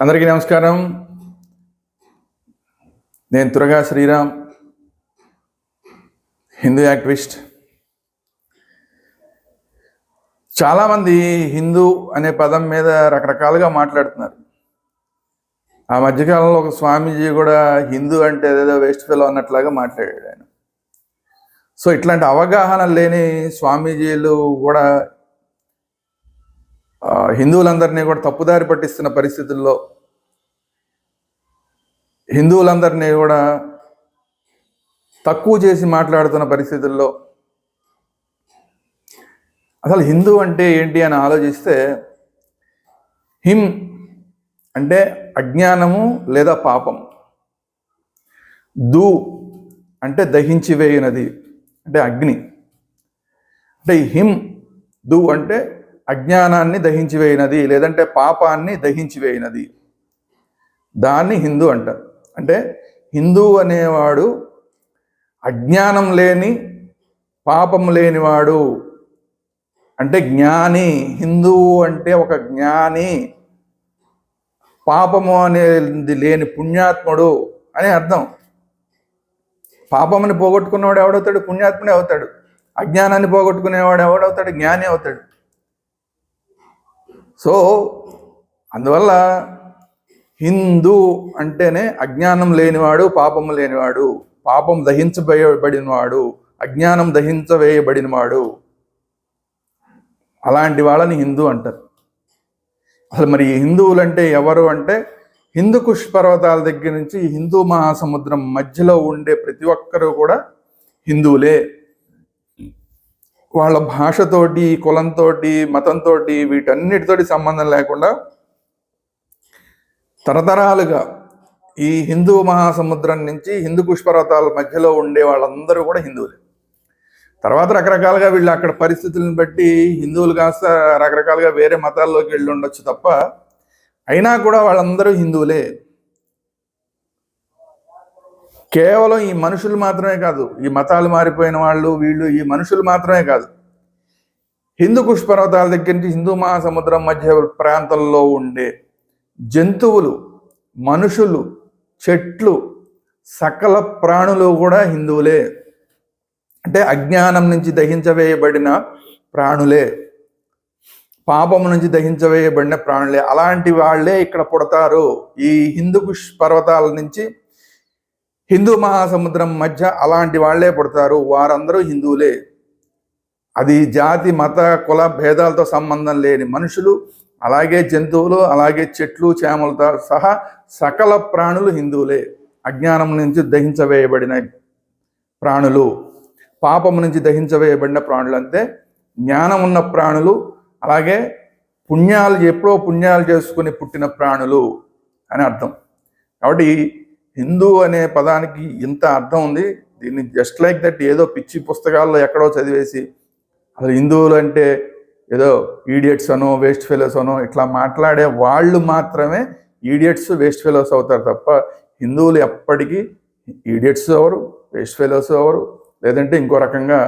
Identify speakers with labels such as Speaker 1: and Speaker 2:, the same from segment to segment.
Speaker 1: అందరికీ నమస్కారం. నేను తురగా శ్రీరామ్ హిందూ యాక్టివిస్ట్. చాలామంది హిందూ అనే పదం మీద రకరకాలుగా మాట్లాడుతున్నారు. ఆ మధ్యకాలంలో ఒక స్వామీజీ కూడా హిందూ అంటే ఏదో వేస్ట్ ఫెలో అన్నట్లాగా మాట్లాడాడు ఆయన. సో ఇట్లాంటి అవగాహన లేని స్వామీజీలు కూడా హిందువులందరినీ కూడా తప్పుదారి పట్టిస్తున్న పరిస్థితుల్లో హిందువులందరినీ కూడా తక్కువ చేసి మాట్లాడుతున్న పరిస్థితుల్లో అసలు హిందూ అంటే ఏంటి అని ఆలోచిస్తే హిమ్ అంటే అజ్ఞానము లేదా పాపం. దు అంటే దహించి వేయునది అంటే అగ్ని. అంటే హిమ్ దు అంటే అజ్ఞానాన్ని దహించివేయినది లేదంటే పాపాన్ని దహించివేయినది. దాన్ని హిందూ అంటారు. అంటే హిందూ అనేవాడు అజ్ఞానం లేని పాపం లేనివాడు. అంటే జ్ఞాని హిందువు అంటే ఒక జ్ఞాని. పాపము అనేది లేని పుణ్యాత్ముడు అని అర్థం. పాపముని పోగొట్టుకున్నవాడు ఎవడవుతాడు? పుణ్యాత్ముడే అవుతాడు. అజ్ఞానాన్ని పోగొట్టుకునేవాడు ఎవడవుతాడు? జ్ఞాని అవుతాడు. సో అందువల్ల హిందూ అంటేనే అజ్ఞానం లేనివాడు పాపము లేనివాడు పాపం దహించబడినవాడు అజ్ఞానం దహించవేయబడినవాడు. అలాంటి వాళ్ళని హిందూ అంటారు. అసలు మరి ఈ హిందువులు అంటే ఎవరు అంటే హిందూ కుష్ పర్వతాల దగ్గర నుంచి హిందూ మహాసముద్రం మధ్యలో ఉండే ప్రతి ఒక్కరూ కూడా హిందువులే. వాళ్ళ భాషతోటి కులంతో మతంతో వీటన్నిటితోటి సంబంధం లేకుండా తరతరాలుగా ఈ హిందూ మహాసముద్రం నుంచి హిందూ పుష్పర్వతాల మధ్యలో ఉండే వాళ్ళందరూ కూడా హిందువులే. తర్వాత రకరకాలుగా వీళ్ళు అక్కడ పరిస్థితులను బట్టి హిందువులు కాస్త రకరకాలుగా వేరే మతాల్లోకి వెళ్ళి ఉండొచ్చు తప్ప అయినా కూడా వాళ్ళందరూ హిందువులే. కేవలం ఈ మనుషులు మాత్రమే కాదు ఈ మతాలు మారిపోయిన వాళ్ళు వీళ్ళు ఈ మనుషులు మాత్రమే కాదు. హిందూ కుష్ పర్వతాల దగ్గర నుంచి హిందూ మహాసముద్రం మధ్య ప్రాంతంలో ఉండే జంతువులు మనుషులు చెట్లు సకల ప్రాణులు కూడా హిందువులే. అంటే అజ్ఞానం నుంచి దహించవేయబడిన ప్రాణులే. పాపం నుంచి దహించవేయబడిన ప్రాణులే. అలాంటి వాళ్ళే ఇక్కడ పుడతారు. ఈ హిందూ కుష్ పర్వతాల నుంచి హిందూ మహాసముద్రం మధ్య అలాంటి వాళ్ళే పుడతారు. వారందరూ హిందువులే. అది జాతి మత కుల భేదాలతో సంబంధం లేని మనుషులు అలాగే జంతువులు అలాగే చెట్లు చేమలతో సహా సకల ప్రాణులు హిందువులే. అజ్ఞానం నుంచి దహించవేయబడిన ప్రాణులు. పాపం నుంచి దహించవేయబడిన ప్రాణులు అంతే. జ్ఞానం ఉన్న ప్రాణులు అలాగే పుణ్యాలు ఎప్పుడో పుణ్యాలు చేసుకుని పుట్టిన ప్రాణులు అని అర్థం. కాబట్టి హిందూ అనే పదానికి ఇంత అర్థం ఉంది. దీన్ని జస్ట్ లైక్ దట్ ఏదో పిచ్చి పుస్తకాల్లో ఎక్కడో చదివేసి అసలు హిందువులు అంటే ఏదో ఈడియట్స్ అనో వేస్ట్ ఫెలోస్ అనో ఇట్లా మాట్లాడే వాళ్ళు మాత్రమే ఈడియట్స్ వేస్ట్ ఫెలోస్ అవుతారు తప్ప హిందువులు ఎప్పటికీ ఈడియట్స్ ఎవరు వేస్ట్ ఫెలోస్ ఎవరు? లేదంటే ఇంకో రకంగా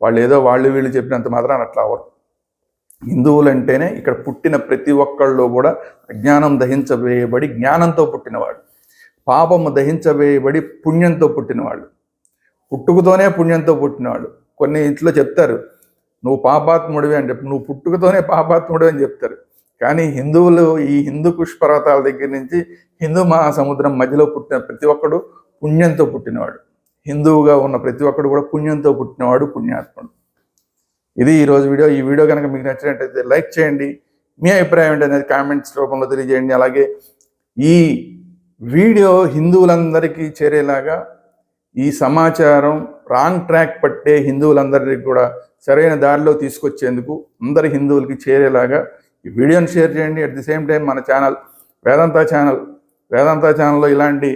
Speaker 1: వాళ్ళు ఏదో వాళ్ళు వీళ్ళు చెప్పినంత మాత్రాన అట్లా అవరు హిందువులు అంటేనే ఇక్కడ పుట్టిన ప్రతి ఒక్కళ్ళు కూడా అజ్ఞానం దహించవేయబడి జ్ఞానంతో పుట్టినవాడు. పాపము దహించవేయబడి పుణ్యంతో పుట్టినవాళ్ళు. పుట్టుకతోనే పుణ్యంతో పుట్టినవాళ్ళు. కొన్ని ఇంట్లో చెప్తారు నువ్వు పాపాత్ముడివి అని చెప్పి. నువ్వు పుట్టుకతోనే పాపాత్ముడివి అని చెప్తారు. కానీ హిందువులు ఈ హిందూ పుష్పర్వతాల దగ్గర నుంచి హిందూ మహాసముద్రం మధ్యలో పుట్టిన ప్రతి ఒక్కడు పుణ్యంతో పుట్టినవాడు. హిందువుగా ఉన్న ప్రతి ఒక్కడు కూడా పుణ్యంతో పుట్టినవాడు పుణ్యాత్ముడు. ఇది ఈరోజు వీడియో. ఈ వీడియో కనుక మీకు నచ్చినట్టయితే లైక్ చేయండి. మీ అభిప్రాయం ఏంటనేది కామెంట్స్ రూపంలో తెలియజేయండి. అలాగే ఈ వీడియో హిందువులందరికీ చేరేలాగా ఈ సమాచారం రాంగ్ ట్రాక్ పట్టే హిందువులందరికీ కూడా సరైన దారిలో తీసుకొచ్చేందుకు అందరి హిందువులకి చేరేలాగా ఈ వీడియోని షేర్ చేయండి. అట్ ది సేమ్ టైం మన ఛానల్ వేదాంత ఛానల్ వేదాంత ఛానల్లో ఇలాంటి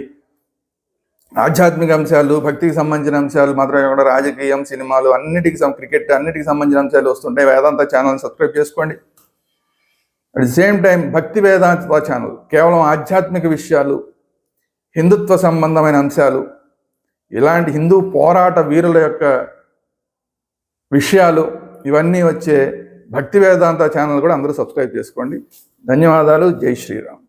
Speaker 1: ఆధ్యాత్మిక అంశాలు భక్తికి సంబంధించిన అంశాలు మాత్రమే కాకుండా రాజకీయం సినిమాలు అన్నిటికి క్రికెట్ అన్నిటికి సంబంధించిన అంశాలు వస్తుంటాయి వేదాంత ఛానల్ని సబ్స్క్రైబ్ చేసుకోండి. అట్ ది సేమ్ టైం భక్తి వేదాంత ఛానల్ కేవలం ఆధ్యాత్మిక విషయాలు హిందుత్వ సంబంధమైన అంశాలు ఇలాంటి హిందూ పోరాట వీరుల యొక్క విషయాలు ఇవన్నీ వచ్చే భక్తి వేదాంత ఛానల్ కూడా అందరూ సబ్స్క్రైబ్ చేసుకోండి. ధన్యవాదాలు. జై శ్రీరామ్.